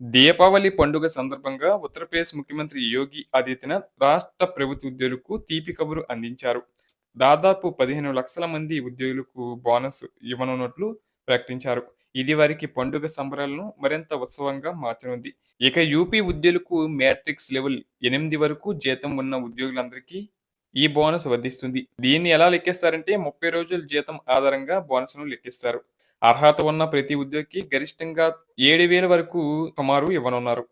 దీపావళి పండుగ సందర్భంగా ఉత్తరప్రదేశ్ ముఖ్యమంత్రి యోగి ఆదిత్యనాథ్ రాష్ట్ర ప్రభుత్వ ఉద్యోగులకు తీపి కబురు అందించారు. దాదాపు పదిహేను లక్షల మంది ఉద్యోగులకు బోనస్ ఇవ్వనున్నట్లు ప్రకటించారు. ఇది వారికి పండుగ సంబరాలను మరింత ఉత్సవంగా మార్చనుంది. ఇక యూపీ ఉద్యోగులకు మ్యాట్రిక్స్ లెవెల్ ఎనిమిది వరకు జీతం ఉన్న ఉద్యోగులందరికీ ఈ బోనస్ వర్ధిస్తుంది దీన్ని ఎలా లెక్కిస్తారంటే ముప్పై రోజుల జీతం ఆధారంగా బోనస్ను లెక్కిస్తారు. అర్హత ఉన్న ప్రతి ఉద్యోగికి గరిష్టంగా ఏడు వేల వరకు సుమారు ఇవ్వనున్నారు.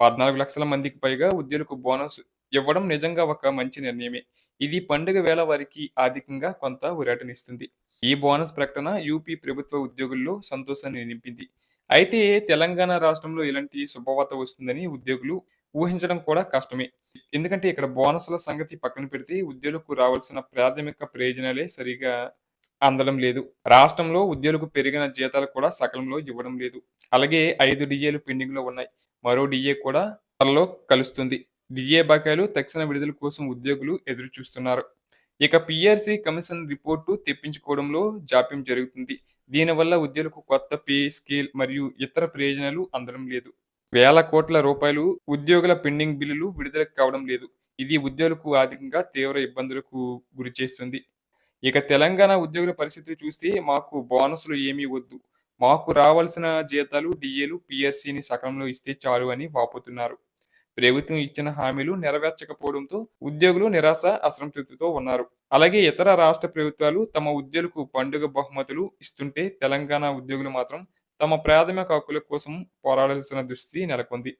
పద్నాలుగు లక్షల మందికి పైగా ఉద్యోగులకు బోనస్ ఇవ్వడం నిజంగా ఒక మంచి నిర్ణయమే. ఇది పండుగ వేళ వారికి ఆర్థికంగా కొంత ఊరటనిస్తుంది. ఈ బోనస్ ప్రకటన యూపీ ప్రభుత్వ ఉద్యోగుల్లో సంతోషాన్ని నింపింది. అయితే తెలంగాణ రాష్ట్రంలో ఇలాంటి శుభవార్త వస్తుందని ఉద్యోగులు ఊహించడం కూడా కష్టమే. ఎందుకంటే ఇక్కడ బోనస్ల సంగతి పక్కన పెడితే ఉద్యోగులకు రావాల్సిన ప్రాథమిక ప్రయోజనాలే సరిగా అందడం లేదు. రాష్ట్రంలో ఉద్యోగులకు పెరిగిన జీతాలు కూడా సకాలంలో ఇవ్వడం లేదు. అలాగే ఐదు డిఏలు పెండింగ్లో ఉన్నాయి. మరో డిఏ కూడా త్వరలో కలుస్తుంది. డిఏ బకాయిలు తక్షణ విడుదల కోసం ఉద్యోగులు ఎదురు చూస్తున్నారు ఇక పిఆర్సీ కమిషన్ రిపోర్టు తెప్పించుకోవడంలో జాప్యం జరుగుతుంది. దీనివల్ల ఉద్యోగులకు కొత్త పే స్కేల్ మరియు ఇతర ప్రయోజనాలు అందడం లేదు. వేల కోట్ల రూపాయలు ఉద్యోగుల పెండింగ్ బిల్లులు విడుదల కావడం లేదు. ఇది ఉద్యోగులకు ఆర్థికంగా తీవ్ర ఇబ్బందులకు గురి చేస్తుంది ఇక తెలంగాణ ఉద్యోగుల పరిస్థితి చూస్తే మాకు బోనస్లు ఏమీ వద్దు. మాకు రావాల్సిన జీతాలు డిఏలు పిఆర్సీని సగంలో ఇస్తే చాలు అని వాపోతున్నారు. ప్రభుత్వం ఇచ్చిన హామీలు నెరవేర్చకపోవడంతో ఉద్యోగులు నిరాశ అసంతృప్తితో ఉన్నారు. అలాగే ఇతర రాష్ట్ర ప్రభుత్వాలు తమ ఉద్యోగులకు పండుగ బహుమతులు ఇస్తుంటే తెలంగాణ ఉద్యోగులు మాత్రం తమ ప్రాథమిక హక్కుల కోసం పోరాడాల్సిన దుస్థితి నెలకొంది.